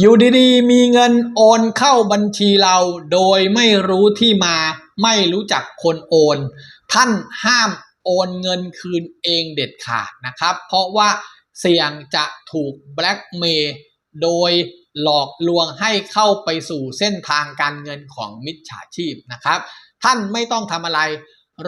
อยู่ดีๆ มีเงินโอนเข้าบัญชีเราโดยไม่รู้ที่มา ไม่รู้จักคนโอน ท่านห้ามโอนเงินคืนเองเด็ดขาดนะครับ เพราะว่าเสี่ยงจะถูกแบล็กเมย์โดยหลอกลวงให้เข้าไปสู่เส้นทางการเงินของมิจฉาชีพนะครับ ท่านไม่ต้องทำอะไร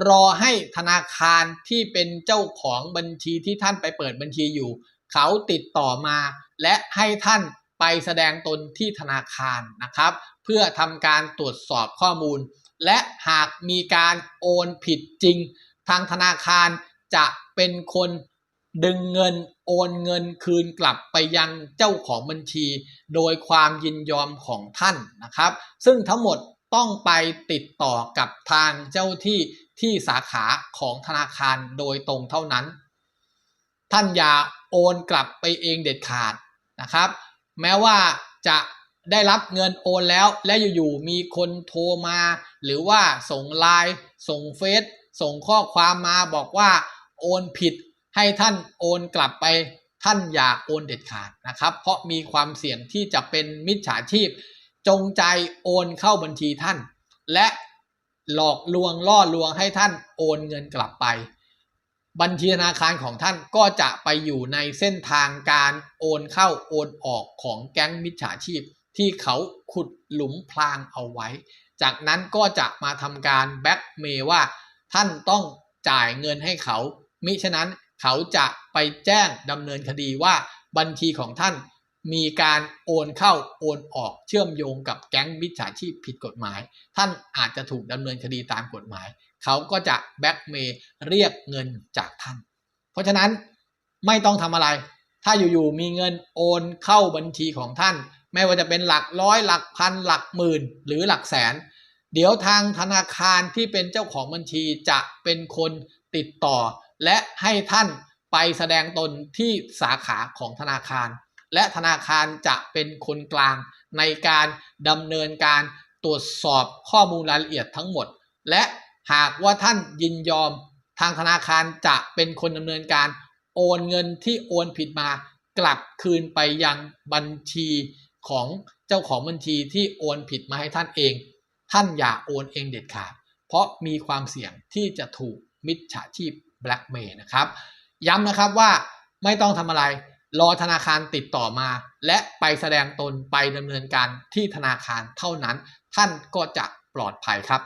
รอให้ธนาคารที่เป็นเจ้าของบัญชีที่ท่านไปเปิดบัญชีอยู่ เขาติดต่อมา และให้ท่าน ไปแสดงตนที่ธนาคารนะครับ เพื่อทำการตรวจสอบข้อมูล และหากมีการโอนผิดจริง ทางธนาคารจะเป็นคนดึงเงินโอนเงินคืนกลับไปยังเจ้าของบัญชี โดยความยินยอมของท่านนะครับ ซึ่งทั้งหมดต้องไปติดต่อกับทางเจ้าที่ที่สาขาของธนาคารโดยตรงเท่านั้น ท่านอย่าโอนกลับไปเองเด็ดขาดนะครับ แม้ว่าจะได้รับเงินโอนแล้วและอยู่ๆมีคนโทรมา หรือว่าส่งไลน์ส่งเฟซส่งข้อความมาบอกว่าโอนผิดให้ท่านโอนกลับไปท่านอย่าโอนเด็ดขาดนะครับ เพราะมีความเสี่ยงที่จะเป็นมิจฉาชีพ จงใจโอนเข้าบัญชีท่าน และหลอกลวงล่อลวงให้ท่านโอนเงินกลับไป บัญชีธนาคารของท่านก็จะไปอยู่ในเส้นทางการโอนเข้าโอนออกของแก๊งมิจฉาชีพ ที่เขาขุดหลุมพรางเอาไว้ จากนั้นก็จะมาทำการแบ็กเมย์ว่า ท่านต้องจ่ายเงินให้เขา มิฉะนั้นเขาจะไปแจ้งดำเนินคดีว่าบัญชีของท่านมีการโอนเข้าโอนออกเชื่อมโยงกับแก๊งมิจฉาชีพผิดกฎหมาย ท่านอาจจะถูกดำเนินคดีตามกฎหมาย เขาก็จะแบ็กเมย์เรียกเงินจากท่าน เพราะฉะนั้นไม่ต้องทำอะไร ถ้าอยู่ๆมีเงินโอนเข้าบัญชีของท่าน ไม่ว่าจะเป็นหลักร้อยหลักพันหลักหมื่น หรือหลักแสน เดี๋ยวทางธนาคารที่เป็นเจ้าของบัญชีจะเป็นคนติดต่อ และให้ท่านไปแสดงตนที่สาขาของธนาคาร และธนาคารจะเป็นคนกลางในการดำเนินการตรวจสอบข้อมูลรายละเอียดทั้งหมด และ หากว่าท่านยินยอมทางธนาคารจะเป็นคนดำเนินการ โอนเงินที่โอนผิดมากลับคืนไปยังบัญชีของเจ้าของบัญชีที่โอนผิดมาให้ท่านเอง ท่านอย่าโอนเองเด็ดขาด เพราะมีความเสี่ยงที่จะถูกมิจฉาชีพแบล็กเมย์นะครับ ย้ำนะครับว่าไม่ต้องทำอะไร รอธนาคารติดต่อมา และไปแสดงตนไปดำเนินการที่ธนาคารเท่านั้น ท่านก็จะปลอดภัยครับ